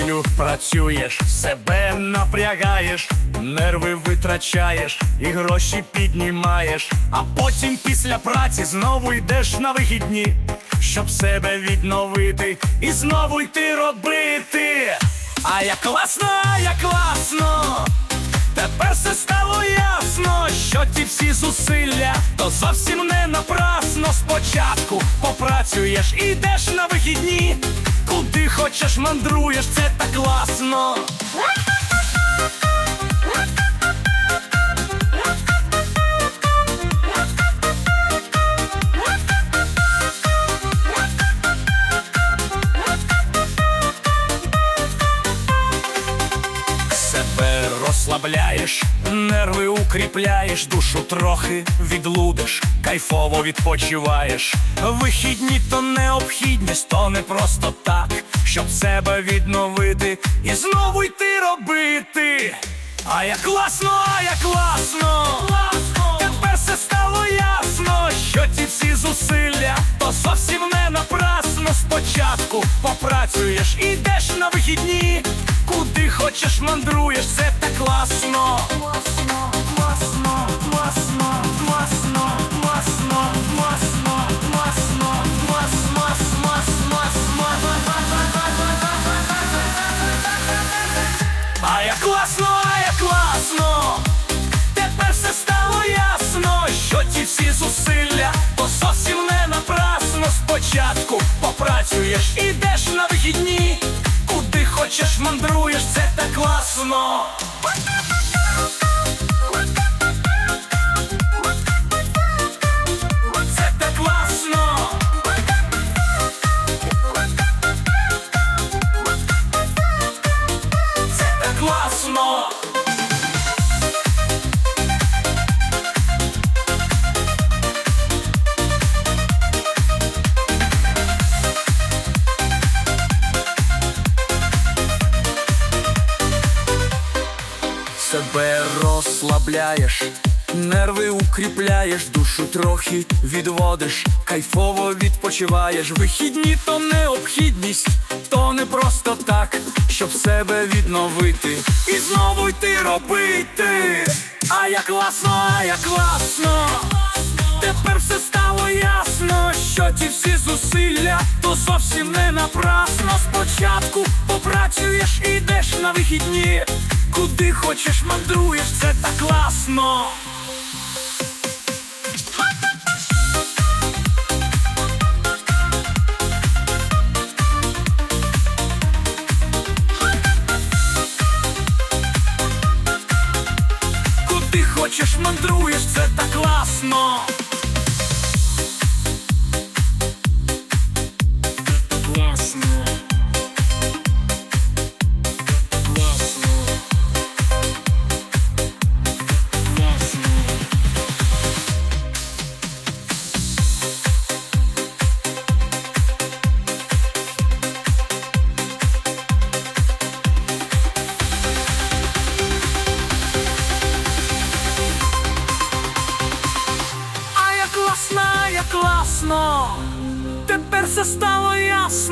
неділю працюєш, себе напрягаєш, нерви витрачаєш і гроші піднімаєш, а потім після праці знову йдеш на вихідні, щоб себе відновити і знову йти робити. А як класно, а як класно! Тепер все стало ясно, що ті всі зусилля то зовсім не напрасно. Спочатку попрацюєш, ідеш на вихідні, хочеш мандруєш, це так класно. Себе розслабляєш, нерви укріпляєш, душу трохи відлудиш, кайфово відпочиваєш. Вихідні то необхідність, то не просто так, щоб себе відновити і знову йти робити. А як класно, а як класно! Тепер все стало ясно, що ті всі зусилля то зовсім не напрасно. Спочатку попрацюєш, ідеш на вихідні, куди хочеш мандруєш, це так класно. Класно, класно, класно, А як класно, а як класно! Тепер все стало ясно, що ті всі зусилля то зовсім не напрасно. Спочатку попрацюєш, ідеш Себе розслабляєш, нерви укріпляєш, душу трохи відводиш, кайфово відпочиваєш. Вихідні то необхідність, то не просто так, щоб себе відновити і знову йти робити. А як класно, а як класно! Тепер все стало ясно, що ті всі зусилля то зовсім не напрасно. Спочатку попрацюєш, ідеш на вихідні, куди хочеш мандруєш, це так класно. Куди хочеш мандруєш, це так класно. Класно, тепер все стало ясно.